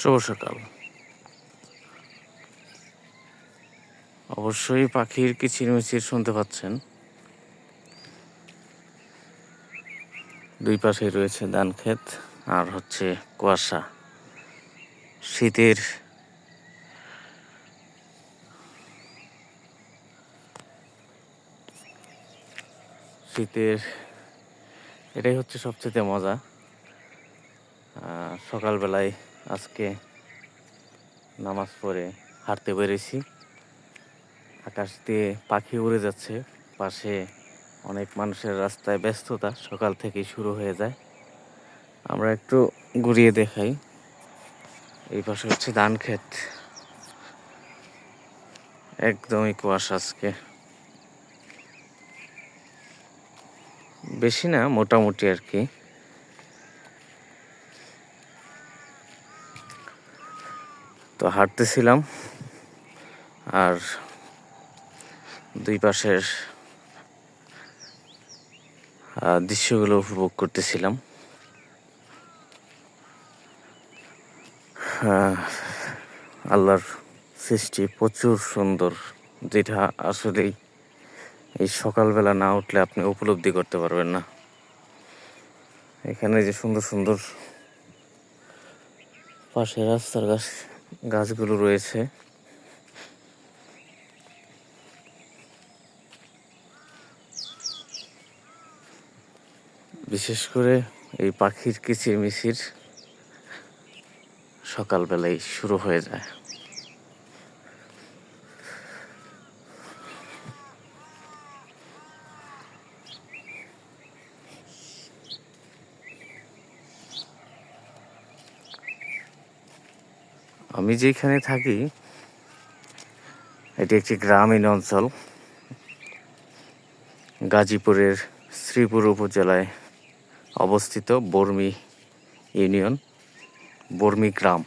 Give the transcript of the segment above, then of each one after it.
শুভ সকাল। অবশ্যই পাখির কিচিরমিচির শুনতে পাচ্ছেন। দুই পাশে রয়েছে ধান ক্ষেত আর হচ্ছে কুয়াশা। শীতের শীতের এটাই হচ্ছে সবচেয়ে মজা। সকালবেলায় আজকে নামাজ পড়ে হাঁটতে বেরিয়েছি আকাশ দিয়ে পাখি উড়ে যাচ্ছে। পাশে অনেক মানুষের রাস্তায় ব্যস্ততা সকাল থেকেই শুরু হয়ে যায়। আমরা একটু ঘুরিয়ে দেখাই। এই পাশে হচ্ছে ধান ক্ষেত। একদমই কুয়াশা আজকে। বেশি না, মোটামুটি আর কি। তো হাঁটতেছিলাম আর দুই পাশের দৃশ্যগুলো উপভোগ করতেছিলাম। আল্লাহর সৃষ্টি প্রচুর সুন্দর, যেটা আসলেই এই সকালবেলা না উঠলে আপনি উপলব্ধি করতে পারবেন না। এখানে যে সুন্দর সুন্দর পাশে রাস্তার গাছ গাছগুলো রয়েছে। বিশেষ করে এই পাখির কিচিরমিচির সকালবেলায় শুরু হয়ে যায়। আমি যেখানে থাকি, এটি একটি গ্রামীণ অঞ্চল। গাজীপুরের শ্রীপুর উপজেলায় অবস্থিত বর্মি ইউনিয়ন, বর্মি গ্রাম।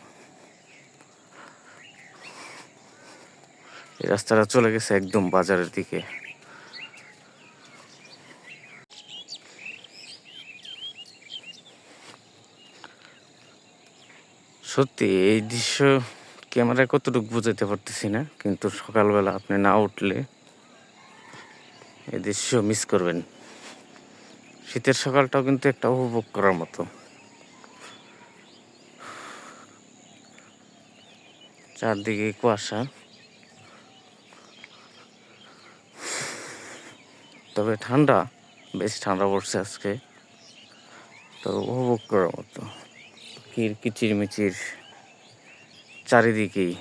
এই রাস্তাটা চলে গেছে একদম বাজারের দিকে। সত্যি, এই দৃশ্য ক্যামেরায় কতটুকু বোঝাতে পারতেছি না, কিন্তু সকালবেলা আপনি না উঠলে এই দৃশ্য মিস করবেন। শীতের সকালটাও কিন্তু একটা উপভোগ করার মতো। চারদিকে কুয়াশা। তবে ঠান্ডা, বেশ ঠান্ডা পড়ছে আজকে। তবে উপভোগ করার মতো। কির কিচিরমিচির চারিদিকেই।